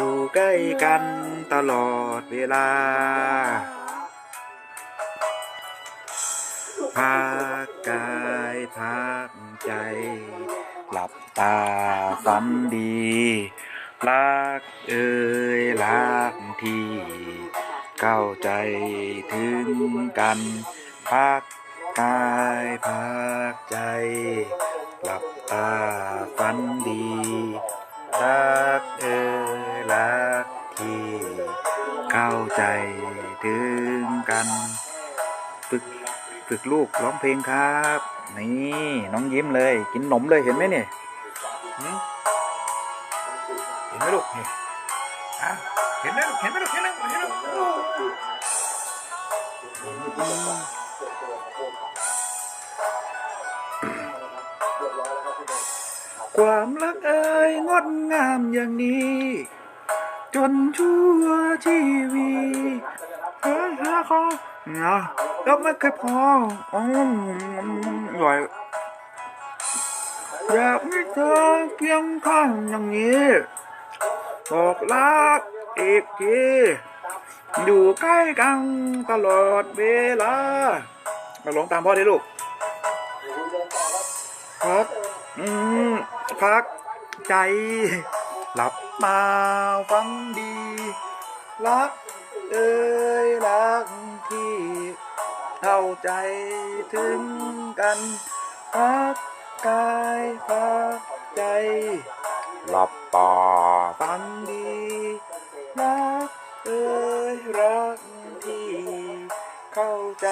อยู่ใกล้กันตลอดเวลาพักกายพักใจ หลับตาฝันดีรักเอ่ยรักที่ เข้าใจถึงกันพักกายพักใจ หลับตาฝันดี รักเออรักที่เข้าใจถึงกันฝึกฝึกลูกร้องเพลงครับ นี่น้องยิ้มเลย กินหนมเลยเห็นไหมเนี่ยเห็นไหมลูกเห็นไหมลูกเห็นไหมลูกเห็นไหม ความรักเอ่ยงดงามอย่างนี้ จนชั่วชีวิตเฮ้ยฮะคอเนาะก็ไม่เคยพออืมอร่อยอยากให้เธอเพียงข้างอย่างนี้บอกรักอีกทีอยู่ใกล้กันตลอดเวลามาลงตามพ่อได้ลูกพักอืม พักใจ หลับมาฟังดี รักเอ่ยรักที่เข้าใจถึงกันพักกายพักใจ หลับตาฟังดีรักเอ่ยรักที่ เข้าใจ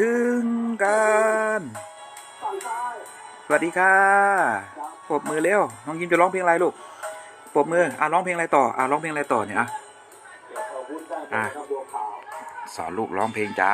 ถึงกัน สวัสดีค่ะปบมือเร็ว น้องยิ้มจะร้องเพลงอะไรลูกปบมือ อะร้องเพลงอะไรต่อ อะร้องเพลงอะไรต่อเนี่ยอะอะสอนลูกร้องเพลงจ้า